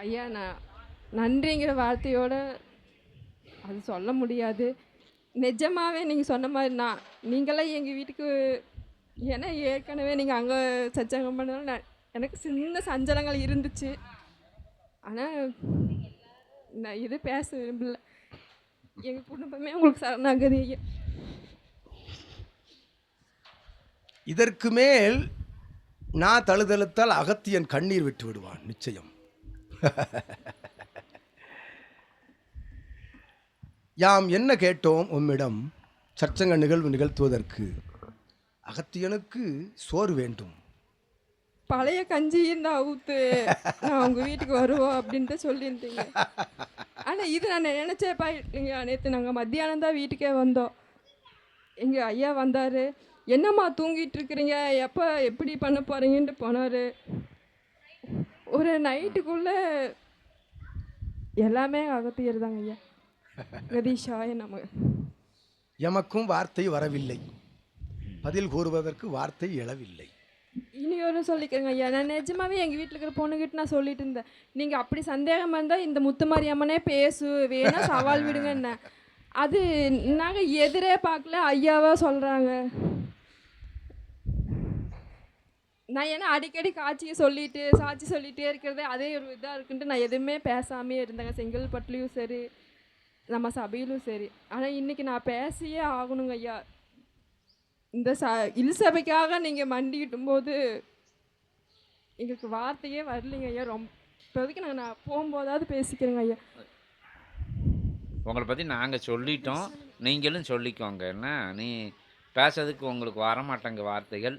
ஐயா நான் நன்றிங்கிற வார்த்தையோட அது சொல்ல முடியாது. நிஜமாகவே நீங்கள் சொன்ன மாதிரி நான் நீங்களாம் எங்கள் வீட்டுக்கு ஏன்னா ஏற்கனவே நீங்கள் அங்கே சச்சங்கம் பண்ணதால நான் எனக்கு சின்ன சஞ்சலங்கள் இருந்துச்சு. ஆனால் நான் இது பேச விரும்பல. எங்கள் குடும்பமே உங்களுக்கு சரணாகுது ஐயா. இதற்கு மேல் நான் தழுதழுத்தால் அகத்தியன் கண்ணீர் விட்டு விடுவான் நிச்சயம். யாம் என்ன கேட்டோம் உம்மிடம்? சர்ச்சங்க நிகழ்வு நிகழ்த்துவதற்கு அகத்தியனுக்கு சோறு வேண்டும். பழைய கஞ்சியும் நான் ஊத்து நான் உங்க வீட்டுக்கு வருவோம் அப்படின்ட்டு சொல்லியிருந்தீங்க. ஆனா இது நான் நினச்சேப்பா இல்லைங்க நேற்று நாங்கள் மத்தியானம் தான் வீட்டுக்கே வந்தோம். எங்க ஐயா வந்தார். என்னம்மா தூங்கிட்டு இருக்கிறீங்க? எப்போ எப்படி பண்ண போறீங்கன்ட்டு போனாரு. ஒரு நைட்டுக்குள்ளே எல்லாமே அகத்தியர் தாங்க ஐயா. கதீஷாய நம்ம எமக்கும் வார்த்தை வரவில்லை. பதில் கூறுவதற்கு வார்த்தை எழவில்லை. இனி ஒரு சொல்லிக்கிறேங்க ஐயா. நான் நிஜமாவே எங்கள் வீட்டில் இருக்கிற பொண்ணுகிட்ட நான் சொல்லிட்டு இருந்தேன். நீங்கள் அப்படி சந்தேகம் இருந்தால் இந்த முத்துமாரியம்மனே பேசு வேணா சவால் விடுங்க என்ன அது நாங்கள் எதிரே பார்க்கல ஐயாவா சொல்கிறாங்க நான் ஏன்னா அடிக்கடி காட்சியை சொல்லிட்டு சாட்சி சொல்லிகிட்டே இருக்கிறதே அதே ஒரு இதாக இருக்குன்ட்டு நான் எதுவுமே பேசாமே இருந்தேங்க. செங்கல்பட்டுலேயும் சரி நம்ம சபையிலும் சரி. ஆனால் இன்றைக்கி நான் பேசியே ஆகணுங்க ஐயா. இந்த ச இல் சபைக்காக நீங்கள் மண்டிக்கிட்டும் போது எங்களுக்கு வார்த்தையே வரலைங்க ஐயா. ரொம்ப இப்போதைக்கு நான் நான் போகும்போதாவது பேசிக்கிறேங்க ஐயா. உங்களை பற்றி நாங்கள் சொல்லிட்டோம். நீங்களும் சொல்லிக்கோங்க. என்ன? நீ பேசுறதுக்கு உங்களுக்கு வரமாட்டேங்க வார்த்தைகள்.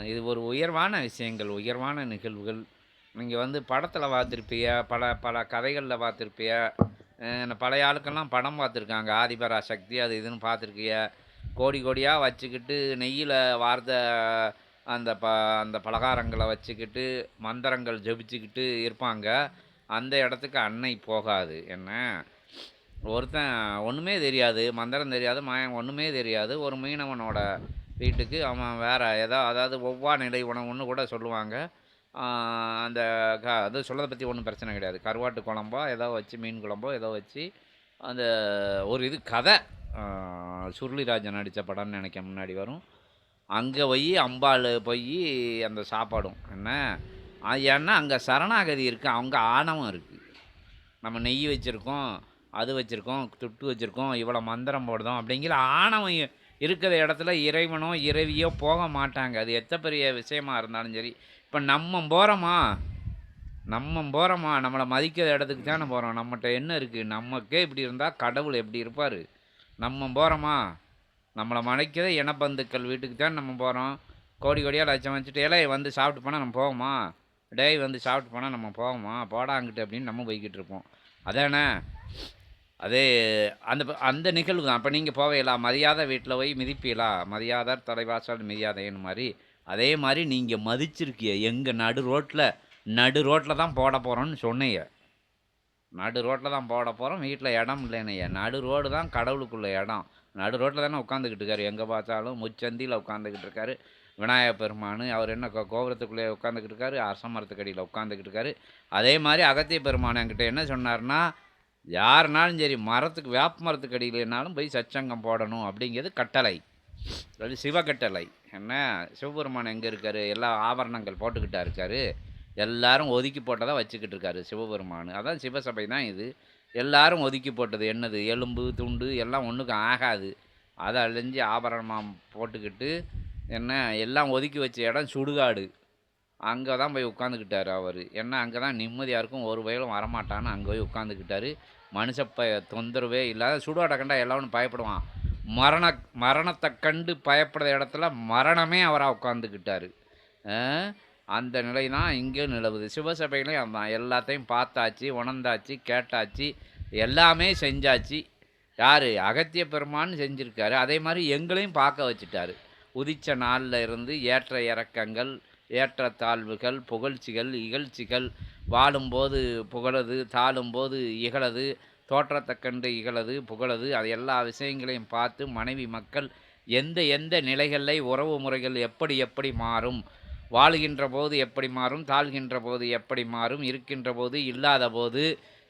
இது ஒரு உயர்வான விஷயங்கள் உயர்வான நிகழ்வுகள். நீங்கள் வந்து படத்தில் பார்த்துருப்பியா பல பல கதைகளில் பார்த்துருப்பிய என்ன பழைய ஆளுக்கெல்லாம் படம் பார்த்துருக்காங்க ஆதிபரா சக்தி அது இதுன்னு பார்த்துருக்கிய கோடி கோடியாக வச்சுக்கிட்டு நெய்யில் வார்த்த அந்த ப அந்த பலகாரங்களை வச்சுக்கிட்டு மந்திரங்கள் ஜபிச்சுக்கிட்டு இருப்பாங்க. அந்த இடத்துக்கு அன்னை போகாது. என்ன? ஒருத்தன் ஒன்றுமே தெரியாது. மந்திரம் தெரியாது மாயம் ஒன்றுமே தெரியாது. ஒரு மீனவனோட வீட்டுக்கு அவன் வேறு ஏதோ அதாவது ஒவ்வா நிலை உணவுன்னு கூட சொல்லுவாங்க. அந்த க அது சொல்லதை பற்றி ஒன்றும் பிரச்சனை கிடையாது. கருவாட்டு குழம்போ ஏதோ வச்சு மீன் குழம்போ ஏதோ வச்சு அந்த ஒரு இது கதை சுருளிராஜன் நடித்த படம்னு நினைக்க முன்னாடி வரும். அங்கே போய் அம்பாள் போய் அந்த சாப்பாடும். என்ன? அது ஏன்னா அங்கே சரணாகதி இருக்குது அவங்க ஆணவம் இருக்குது நம்ம நெய் வச்சுருக்கோம் அது வச்சுருக்கோம் துட்டு வச்சுருக்கோம் இவ்வளோ மந்திரம் போடுதோம் அப்படிங்கிற ஆணவம் இருக்கிற இடத்துல இறைவனோ இறைவியோ போக மாட்டாங்க. அது எத்த பெரிய விஷயமா இருந்தாலும் சரி. இப்போ நம்ம போகிறோமா நம்ம போகிறோமா நம்மளை மதிக்கிற இடத்துக்கு தானே போகிறோம் நம்மகிட்ட என்ன இருக்குது நமக்கே இப்படி இருந்தால் கடவுள் எப்படி இருப்பார்? நம்ம போகிறோமா நம்மளை மலைக்கிற இனப்பந்துக்கள் வீட்டுக்கு தான் நம்ம போகிறோம் கோடி கோடியாக லட்சம் வச்சுட்டு இலையை வந்து சாப்பிட்டு போனால் நம்ம போவோமா? டேய் வந்து சாப்பிட்டு போனால் நம்ம போவோமா? போடா அங்கிட்டு அப்படின்னு நம்ம போய்கிட்டு இருப்போம். அதானே? அதே அந்த அந்த நிகழ்வு தான். அப்போ நீங்கள் போவையிலா மரியாதை வீட்டில் போய் மிதிப்பீலா? மரியாதார் தலைவாசல் மிதியாதைன்னு மாதிரி அதே மாதிரி நீங்கள் மதிச்சிருக்கிய எங்கள் நடு ரோட்டில் நடு ரோட்டில் தான் போட போகிறோன்னு சொன்னீங்க. நடு ரோட்டில் தான் போட போகிறோம் வீட்டில் இடம் இல்லைனையே நடு ரோடு தான் கடவுளுக்குள்ள இடம். நடு ரோட்டில் தானே உட்காந்துக்கிட்டு இருக்காரு. எங்கே பார்த்தாலும் முச்சந்தியில் உட்காந்துக்கிட்டு இருக்காரு. விநாயகர் பெருமான் அவர் என்ன கோபுரத்துக்குள்ளே உட்காந்துக்கிட்டு இருக்காரு. அரச மரத்துக்கடியில் உட்காந்துக்கிட்டு இருக்காரு. அதே மாதிரி அகத்திய பெருமான் என்கிட்ட என்ன சொன்னார்னா யாருனாலும் சரி மரத்துக்கு வேப்ப மரத்துக்கு அடியிலனாலும் போய் சச்சங்கம் போடணும் அப்படிங்கிறது கட்டளை. அது சிவகட்டளை என்ன? சிவபெருமான் எங்கே இருக்காரு? எல்லா ஆபரணங்கள் போட்டுக்கிட்டா இருக்காரு. எல்லாரும் ஒதுக்கி போட்டதாக வச்சுக்கிட்டு இருக்காரு சிவபெருமான். அதான் சிவசபை தான் இது. எல்லாரும் ஒதுக்கி போட்டது என்னது? எலும்பு துண்டு எல்லாம் ஒன்றுக்கு ஆகாது. அதை அழிஞ்சு ஆபரணமாக போட்டுக்கிட்டு என்ன? எல்லாம் ஒதுக்கி வச்ச இடம் சுடுகாடு. அங்கே தான் போய் உட்காந்துக்கிட்டாரு அவர். ஏன்னா அங்கே தான் நிம்மதியாக இருக்கும் ஒரு வயலும் வரமாட்டான்னு அங்கே போய் உட்காந்துக்கிட்டாரு. ப தொந்தரவே இல்லாத சுடுகாட்டை கண்டா எல்லாரும் பயப்படுவான். மரண மரணத்தை கண்டு பயப்படுற இடத்துல மரணமே அவராக உட்காந்துக்கிட்டாரு. அந்த நிலை தான் இங்கே நிலவுது. சிவசபையிலையும் அதான் எல்லாத்தையும் பார்த்தாச்சு உணர்ந்தாச்சு கேட்டாச்சு எல்லாமே செஞ்சாச்சு. யார்? அகத்திய பெருமான்னு செஞ்சுருக்காரு. அதே மாதிரி எங்களையும் பார்க்க வச்சுட்டாரு. உதிச்ச நாளில் இருந்து ஏற்ற இறக்கங்கள் ஏற்றத்தாழ்வுகள் புகழ்ச்சிகள் இகழ்ச்சிகள் வாழும்போது புகழது தாழும்போது இகழது தோற்றத்தை கண்டு இகழது புகழது அது எல்லா விஷயங்களையும் பார்த்து மனைவி மக்கள் எந்த எந்த நிலைகளில் உறவு முறைகள் எப்படி எப்படி மாறும்? வாழுகின்ற போது எப்படி மாறும்? தாழ்கின்ற போது எப்படி மாறும்? இருக்கின்ற போது இல்லாத போது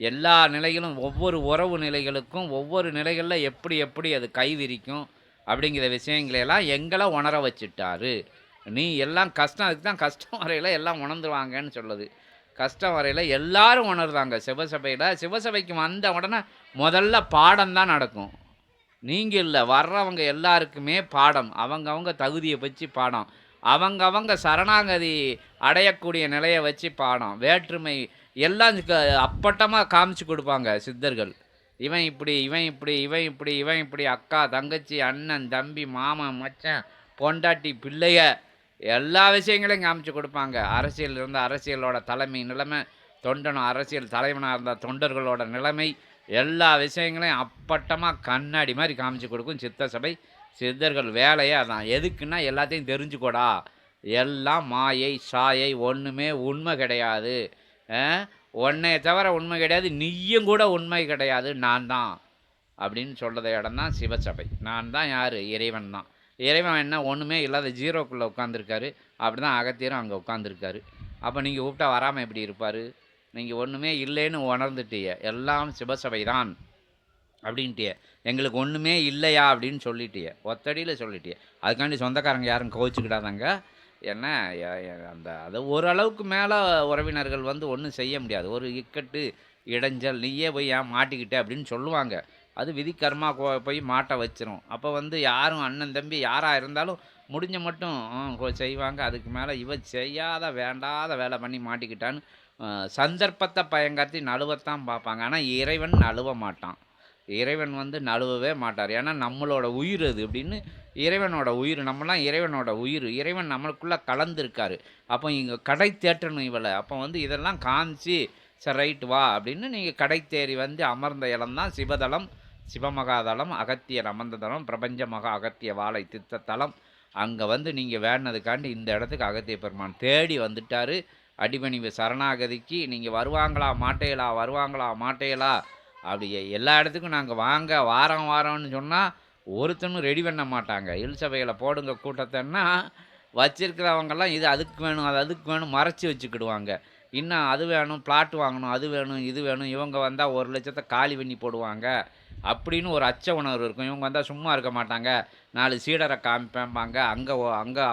எல்லா நிலைகளும் ஒவ்வொரு உறவு நிலைகளுக்கும் ஒவ்வொரு நிலைகளில் எப்படி எப்படி அது கைவிரிக்கும்? அப்படிங்கிற விஷயங்களையெல்லாம் எங்களை உணர வச்சுட்டாரு. நீ எல்லாம் கஷ்டம் அதுக்கு தான் கஷ்டம் வரையில் எல்லாம் உணர்ந்துருவாங்கன்னு சொல்லுது. கஷ்டம் வரையில் எல்லாரும் உணர்றாங்க. சிவசபையில் சிவசபைக்கு வந்த உடனே முதல்ல பாடம் தான் நடக்கும். நீங்கள் இல்லை வர்றவங்க எல்லாருக்குமே பாடம். அவங்கவங்க தகுதியை வச்சு பாடம். அவங்கவங்க சரணாகதி அடையக்கூடிய நிலையை வச்சு பாடம். வேற்றுமை எல்லாம் அப்பட்டமாக காமிச்சு கொடுப்பாங்க சித்தர்கள். இவன் இப்படி இவன் இப்படி இவன் இப்படி இவன் இப்படி அக்கா தங்கச்சி அண்ணன் தம்பி மாமன் மச்சன் பொண்டாட்டி பிள்ளைய எல்லா விஷயங்களையும் காமிச்சு கொடுப்பாங்க. அரசியல் இருந்த அரசியலோட தலைமை நிலைமை தொண்டனும் அரசியல் தலைவனாக இருந்த தொண்டர்களோட நிலைமை எல்லா விஷயங்களையும் அப்பட்டமாக கண்ணாடி மாதிரி காமிச்சு கொடுக்கும் சித்த சபை. சித்தர்கள் வேலையே அதான் எதுக்குன்னா எல்லாத்தையும் தெரிஞ்சுக்கோடா. எல்லாம் மாயை சாயை ஒன்றுமே உண்மை கிடையாது. உன்னைய தவிர உண்மை கிடையாது நீயும் கூட உண்மை கிடையாது. நான் தான் அப்படின்னு சொல்கிறத இடம் தான் சிவசபை. நான் தான் யார்? இறைவன் தான். இறைவன் என்ன ஒன்றுமே இல்லாத ஜீரோக்குள்ளே உட்காந்துருக்காரு அப்படி தான் அகத்தியரும் அங்கே உட்காந்துருக்காரு அப்போ நீங்கள் கூப்பிட்டா வராமல் எப்படி இருப்பார்? நீங்கள் ஒன்றுமே இல்லைன்னு உணர்ந்துட்டிய. எல்லாம் சிவசபை தான் அப்படின்ட்டிய. எங்களுக்கு ஒன்றுமே இல்லையா அப்படின்னு சொல்லிட்டிய. ஒத்தடியில் சொல்லிட்டிய. அதுக்காண்டி சொந்தக்காரங்க யாரும் கோவிச்சுக்கிடாதாங்க. என்ன அந்த அது ஓரளவுக்கு மேலே உறவினர்கள் வந்து ஒன்றும் செய்ய முடியாது. ஒரு இக்கட்டு இடைஞ்சல் நீயே போய் ஏன் மாட்டிக்கிட்ட அப்படின்னு சொல்லுவாங்க. அது விதி கர்மா கோ- போய் மாட்ட வச்சிரும். அப்போ வந்து யாரும் அண்ணன் தம்பி யாராக இருந்தாலும் முடிஞ்ச மட்டும் செய்வாங்க. அதுக்கு மேலே இவ செய்யாத வேண்டாத வேலை பண்ணி மாட்டிக்கிட்டான்னு சந்தர்ப்பத்தை பயங்காட்டி நழுவத்தான் பார்ப்பாங்க. ஆனால் இறைவன் நழுவ மாட்டான். இறைவன் வந்து நழுவவே மாட்டார். ஏன்னா நம்மளோட உயிர் அது அப்படின்னு இறைவனோட உயிர் நம்மலாம் இறைவனோட உயிர். இறைவன் நம்மளுக்குள்ளே கலந்துருக்காரு. அப்போ இங்கே கடை தேட்டணும் இவளை. அப்போ வந்து இதெல்லாம் காமிச்சு சரி ரைட்டு வா அப்படின்னு நீங்கள் கடை தேறி வந்து அமர்ந்த இடம் தான் சிவதலம் சிவமகாதலம் அகத்தியர் அமர்ந்த தலம் பிரபஞ்ச மகா அகத்திய வாழை தித்த தலம் அங்கே வந்து நீங்கள் வேணதுக்காண்டி இந்த இடத்துக்கு அகத்திய பெருமான் தேடி வந்துட்டாரு. அடிபணிவு சரணாகதிக்கு நீங்கள் வருவாங்களா மாட்டேலா வருவாங்களா மாட்டேலா? அப்படி எல்லா இடத்துக்கும் நாங்கள் வாங்க வாரம் வாரம்னு சொன்னால் ஒருத்தனும் ரெடி பண்ண மாட்டாங்க. இல் சபையில் போடுங்க கூட்டத்தைன்னா வச்சுருக்கிறவங்கெல்லாம் இது அதுக்கு வேணும் அது அதுக்கு வேணும் மறைச்சி வச்சுக்கிடுவாங்க. இன்னும் அது வேணும் பிளாட் வாங்கணும் அது வேணும் இது வேணும் இவங்க வந்தால் ஒரு லட்சத்தை காலி பண்ணி போடுவாங்க. அப்படின்னு ஒரு அச்ச உணர்வு இருக்கும். இவங்க வந்தால் சும்மா இருக்க மாட்டாங்க. நாலு சீடரை காமிப்பேம்பாங்க. அங்கே அங்கே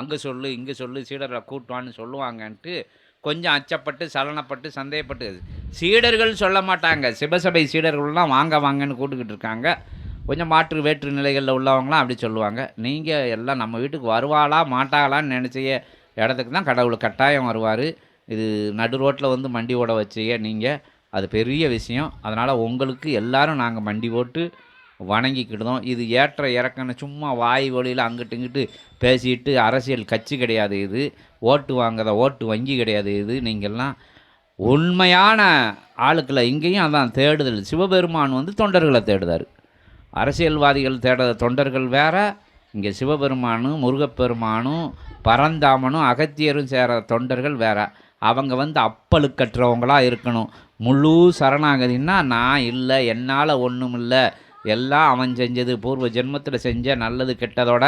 அங்கே சொல்லு இங்கே சொல்லு சீடரை கூட்டுவான்னு சொல்லுவாங்கன்ட்டு கொஞ்சம் அச்சப்பட்டு சலனப்பட்டு சந்தேகப்பட்டு. சீடர்கள் சொல்ல மாட்டாங்க. சிவசபை சீடர்கள்லாம் வாங்க வாங்கன்னு கூட்டுக்கிட்டு இருக்காங்க. கொஞ்சம் மாற்று வேற்று நிலைகளில் உள்ளவங்களாம் அப்படி சொல்லுவாங்க. நீங்கள் எல்லாம் நம்ம வீட்டுக்கு வருவாளா மாட்டாளான்னு நினச்சிய இடத்துக்கு தான் கடவுள் கட்டாயம் வருவார். இது நடு ரோட்டில் வந்து மண்டி ஓட வச்சிய நீங்கள் அது பெரிய விஷயம். அதனால் உங்களுக்கு எல்லாரும் நாங்கள் மண்டி போட்டு வணங்கிக்கிடுதோம். இது ஏற்ற இறக்கன்னு சும்மா வாய் வழியில் அங்கிட்டு இங்கிட்டு பேசிட்டு அரசியல் கட்சி கிடையாது இது. ஓட்டு வாங்குற ஓட்டு வங்கி கிடையாது இது. நீங்கள்லாம் உண்மையான ஆளுக்களை இங்கேயும் அதான் தேடுதல். சிவபெருமான் வந்து தொண்டர்களை தேடுதார். அரசியல்வாதிகள் தேட தொண்டர்கள் வேற இங்கே சிவபெருமானும் முருகப்பெருமானும் பரந்தாமனும் அகத்தியரும் சேர தொண்டர்கள் வேற. அவங்க வந்து அப்பழுக்கற்றவங்களா இருக்கணும். முழு சரணாகதின்னா நான் இல்லை என்னால் ஒன்றும் இல்லை. எல்லாம் அவன் செஞ்சது. பூர்வ ஜென்மத்தில் செஞ்ச நல்லது கெட்டதோட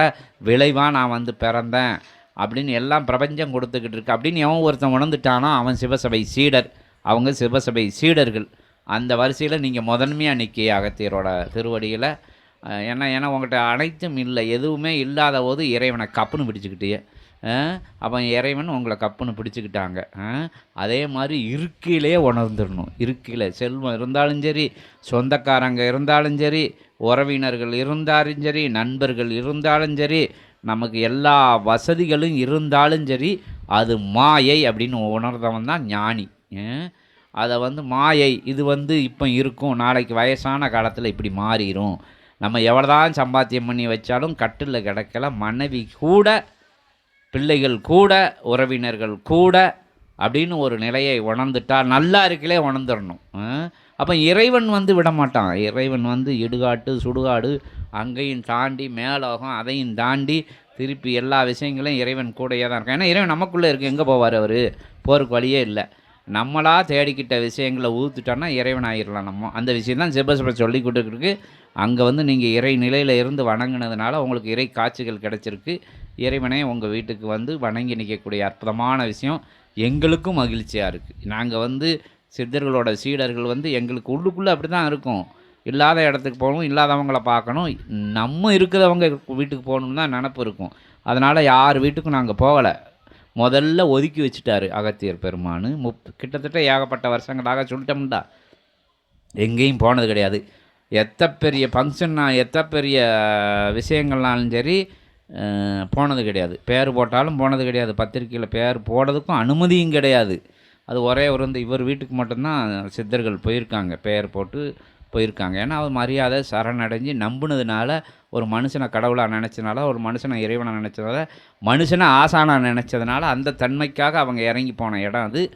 விளைவாக நான் வந்து பிறந்தேன். அப்படின்னு எல்லாம் பிரபஞ்சம் கொடுத்துக்கிட்டு இருக்கு. அப்படின்னு எவன் ஒருத்தன் உணர்ந்துட்டானோ அவன் சிவசபை சீடர். அவங்க சிவசபை சீடர்கள். அந்த வரிசையில் நீங்கள் முதன்மையாக நிற்கி அகத்தியரோட திருவடியில். ஏன்னா ஏன்னா உங்கள்கிட்ட அனைத்தும் இல்லை. எதுவுமே இல்லாத போது இறைவனை கப்புன்னு பிடிச்சிக்கிட்டே அப்போ இறைவன் உங்களை கப்புன்னு பிடிச்சிக்கிட்டாங்க. அதே மாதிரி இருக்கையிலே உணர்ந்துடணும். இருக்கையில் செல்வம் இருந்தாலும் சரி சொந்தக்காரங்க இருந்தாலும் சரி உறவினர்கள் இருந்தாலும் சரி நண்பர்கள் இருந்தாலும் சரி நமக்கு எல்லா வசதிகளும் இருந்தாலும் சரி அது மாயை அப்படின்னு உணர்ந்தவன் தான் ஞானி. அதை வந்து மாயை இது வந்து இப்போ இருக்கும் நாளைக்கு வயசான காலத்தில் இப்படி மாறிடும் நம்ம எவ்வளோதான் சம்பாத்தியம் பண்ணி வச்சாலும் கட்டில் கிடக்கல மனைவி கூட பிள்ளைகள் கூட உறவினர்கள் கூட அப்படின்னு ஒரு நிலையை உணர்ந்துட்டா நல்லா இருக்கலே உணர்ந்துடணும் அப்போ இறைவன் வந்து விட மாட்டான் இறைவன் வந்து இடுகாட்டு சுடுகாடு அங்கேயும் தாண்டி மேலோகம் அதையும் தாண்டி திருப்பி எல்லா விஷயங்களையும் இறைவன் கூடயே தான் இருக்கான். ஏன்னா இறைவன் நமக்குள்ளே இருக்கு. எங்கே போவார் அவர்? போருக்கு வழியே இல்லை. நம்மளாக தேடிக்கிட்ட விஷயங்களை ஊத்துட்டோன்னா இறைவன் ஆயிடலாம் நம்ம. அந்த விஷயம் தான் சிவசிவ சொல்லி கொடுத்துருக்கு அங்கே வந்து நீங்கள் இறை நிலையில் இருந்து வணங்கினதுனால உங்களுக்கு இறை காட்சிகள் கிடச்சிருக்கு. இறைவனே உங்கள் வீட்டுக்கு வந்து வணங்கி நிற்கக்கூடிய அற்புதமான விஷயம் எங்களுக்கும் மகிழ்ச்சியாக இருக்குது நாங்கள் வந்து சித்தர்களோட சீடர்கள் வந்து எங்களுக்கு உள்ளுக்குள்ளே அப்படி தான் இருக்கும். இல்லாத இடத்துக்கு போகணும் இல்லாதவங்கள பார்க்கணும். நம்ம இருக்கிறவங்க வீட்டுக்கு போகணுன்னு தான் நினப்பு இருக்கும். அதனால் யார் வீட்டுக்கும் நாங்கள் போகலை. முதல்ல ஒதுக்கி வச்சுட்டாரு அகத்தியர் பெருமானு. முப் கிட்டத்தட்ட ஏகப்பட்ட வருஷங்களாக சொல்லிட்டோம்டா. எங்கேயும் போனது கிடையாது. எத்த பெரிய ஃபங்க்ஷன்னா எத்த பெரிய விஷயங்கள்னாலும் சரி போனது கிடையாது. பேர் போட்டாலும் போனது கிடையாது. பத்திரிக்கையில் பேர் போடுறதுக்கும் அனுமதியும் கிடையாது. அது ஒரே ஒரு இந்த இவர் வீட்டுக்கு மட்டும்தான் சித்தர்கள் போயிருக்காங்க. பெயர் போட்டு போயிருக்காங்க. ஏன்னா அவர் மரியாதை சரணடைஞ்சு நம்புனதுனால ஒரு மனுஷனை கடவுளாக நினச்சதுனால ஒரு மனுஷனை இறைவனை நினச்சதால மனுஷனை ஆசானாக நினச்சதுனால அந்த தன்மைக்காக அவங்க இறங்கி போன இடம் அது.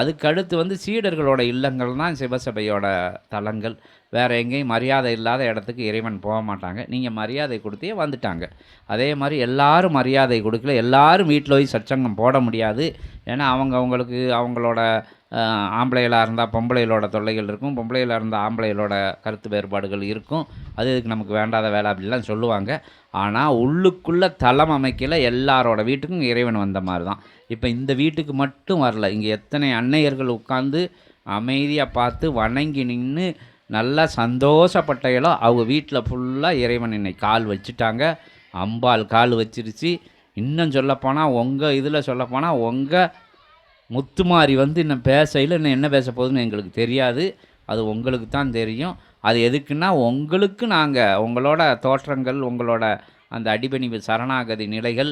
அதுக்கடுத்து வந்து சீடர்களோட இல்லங்கள் தான் சிவசபையோட தலங்கள். வேறு எங்கேயும் மரியாதை இல்லாத இடத்துக்கு இறைவன் போக மாட்டாங்க. நீங்கள் மரியாதை கொடுத்தே வந்துட்டாங்க. அதே மாதிரி எல்லாரும் மரியாதை கொடுக்கல. எல்லாரும் வீட்டில் போய் சச்சங்கம் போட முடியாது. ஏன்னா அவங்க அவங்களுக்கு அவங்களோட ஆம்பளைகளாக இருந்தால் பொம்பளைகளோட தொல்லைகள் இருக்கும். பொம்பளைகளாக இருந்தால் ஆம்பளைகளோட கருத்து வேறுபாடுகள் இருக்கும். அது இதுக்கு நமக்கு வேண்டாத வேலை அப்படிலாம் சொல்லுவாங்க. ஆனால் உள்ளுக்குள்ளே தளம் அமைக்கல. எல்லாரோட வீட்டுக்கும் இறைவன் வந்த மாதிரி தான். இப்போ இந்த வீட்டுக்கு மட்டும் வரல. இங்கே எத்தனை அன்னையர்கள் உட்காந்து அமைதியாக பார்த்து வணங்கி நின்று நல்லா சந்தோஷப்பட்டைகளோ அவங்க வீட்டில் ஃபுல்லாக இறைவன் இன்னைக்கு கால் வச்சுட்டாங்க. அம்பாள் கால் வச்சிருச்சு. இன்னும் சொல்லப்போனால் உங்கள் இதில் சொல்லப்போனால் உங்கள் முத்துமாரி வந்து இன்னும் பேசையில் இன்னும் என்ன பேச போகுதுன்னு எங்களுக்கு தெரியாது. அது உங்களுக்கு தான் தெரியும். அது எதுக்குன்னா உங்களுக்கு நாங்கள் உங்களோட தோற்றங்கள் உங்களோட அந்த அடிபணிவு சரணாகதி நிலைகள்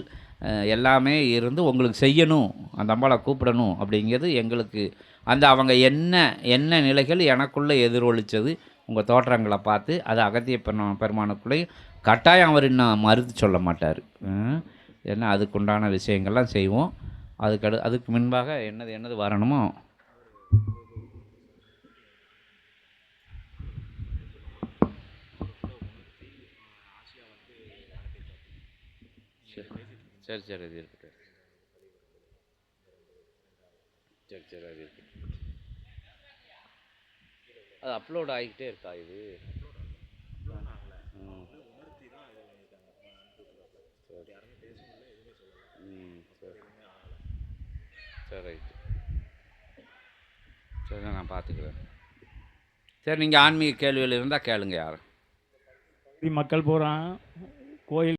எல்லாமே இருந்து உங்களுக்கு செய்யணும் அந்த அம்பாளை கூப்பிடணும் அப்படிங்கிறது எங்களுக்கு அந்த அவங்க என்ன என்ன நிலைகள் எனக்குள்ளே எதிரொலித்தது உங்கள் தோற்றங்களை பார்த்து அது அகத்திய பெருமா பெருமானுக்குள்ளேயும் கட்டாயம் அவர் இன்னும் மறுத்து சொல்ல மாட்டார். ஏன்னா அதுக்குண்டான விஷயங்கள்லாம் செய்வோம். அதுக்கு அடு அதுக்கு முன்பாக என்னது என்னது வரணுமோ? சரி சரி அது இருக்கட்டும். சரி சரி அது இருக்கட்டும். அது அப்லோட் ஆகிக்கிட்டே இருக்கா இது? ம். சரி. சரி. சரி ரைட்டு. சரி நான் பார்த்துக்கிறேன். சரி நீங்கள் ஆன்மீக கேள்விகள் இருந்தால் கேளுங்க யாரும். மக்கள் போகிறான் கோயில்